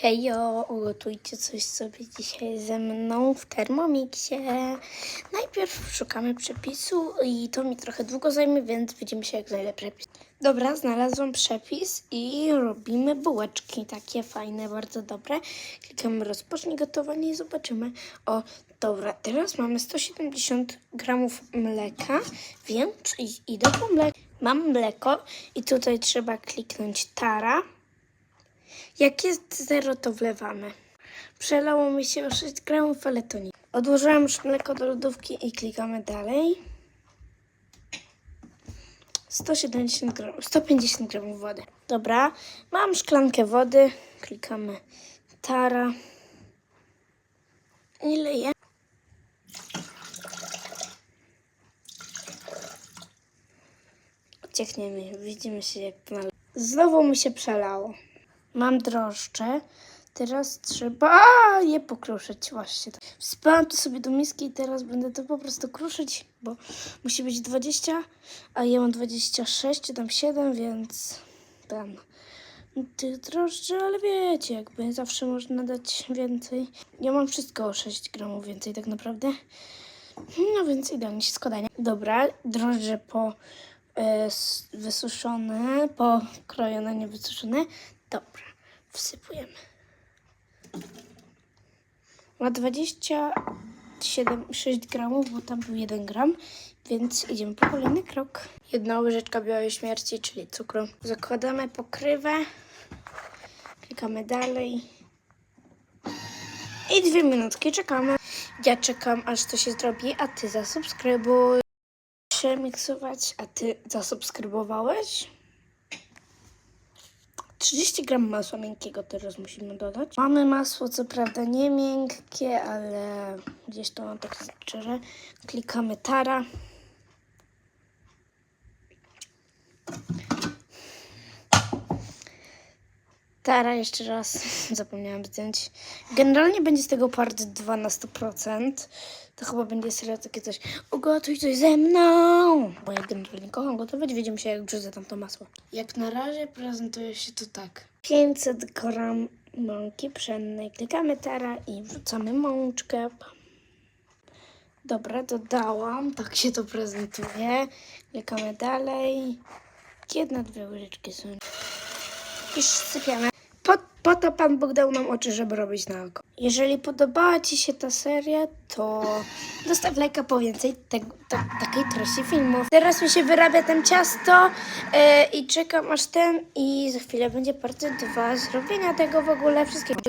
Hejo, ugotujcie coś sobie dzisiaj ze mną w Thermomixie. Najpierw szukamy przepisu i to mi trochę długo zajmie, więc widzimy się jak znajdę przepis. Dobra, znalazłam przepis i robimy bułeczki, takie fajne, bardzo dobre. Klikamy rozpocznij gotowanie i zobaczymy. O, dobra, teraz mamy 170 gramów mleka, więc idę po mleko. Mam mleko i tutaj trzeba kliknąć tara. Jak jest zero, to wlewamy. Przelało mi się o 6 gramów feletonik. Odłożyłam już mleko do lodówki i klikamy dalej. 170 gramów, 150 gramów wody. Dobra, mam szklankę wody. Klikamy tara. I leję. Ciechniemy, widzimy się jak to nale- Znowu mi się przelało. Mam drożdże. Teraz trzeba je pokruszyć właśnie. Wsypałam to sobie do miski i teraz będę to po prostu kruszyć, bo musi być 20, a ja mam 26 czy tam 7, więc ten tych drożdży, ale wiecie, jakby zawsze można dać więcej. Ja mam wszystko o 6 gramów więcej tak naprawdę. No więc idealnie się składanie. Dobra, drożdże po e, wysuszone, pokrojone, nie wysuszone. Dobra, wsypujemy. Ma 27, 6 gramów, bo tam był 1 gram, więc idziemy po kolejny krok. Jedna łyżeczka białej śmierci, czyli cukru. Zakładamy pokrywę, klikamy dalej i dwie minutki czekamy. Ja czekam, aż to się zrobi, a ty zasubskrybuj. Przemiksować, a ty zasubskrybowałeś? 30 gram masła miękkiego teraz musimy dodać. Mamy masło, co prawda nie miękkie, ale gdzieś to mam tak szczerze. Klikamy tara. Tara, jeszcze raz zapomniałam zdjąć. Generalnie będzie z tego part 2 na 100%. To chyba będzie serio takie coś. Ugotuj coś ze mną! Bo ja generalnie kocham gotować. Widzimy się jak wrzucę tam to masło. Jak na razie prezentuje się to tak. 500 gram mąki pszennej. Klikamy tara i wrzucamy mączkę. Dobra, dodałam. Tak się to prezentuje. Klikamy dalej. Jedna, dwie łyżeczki są. I sypiamy. Po, po to Pan Bóg dał nam oczy, żeby robić na oko. Jeżeli podobała Ci się ta seria, to dostaw lajka po więcej tego, ta, takiej treści filmów. Teraz mi się wyrabia ten ciasto e, i czekam aż ten i za chwilę będzie part 2 zrobienia tego w ogóle wszystkiego.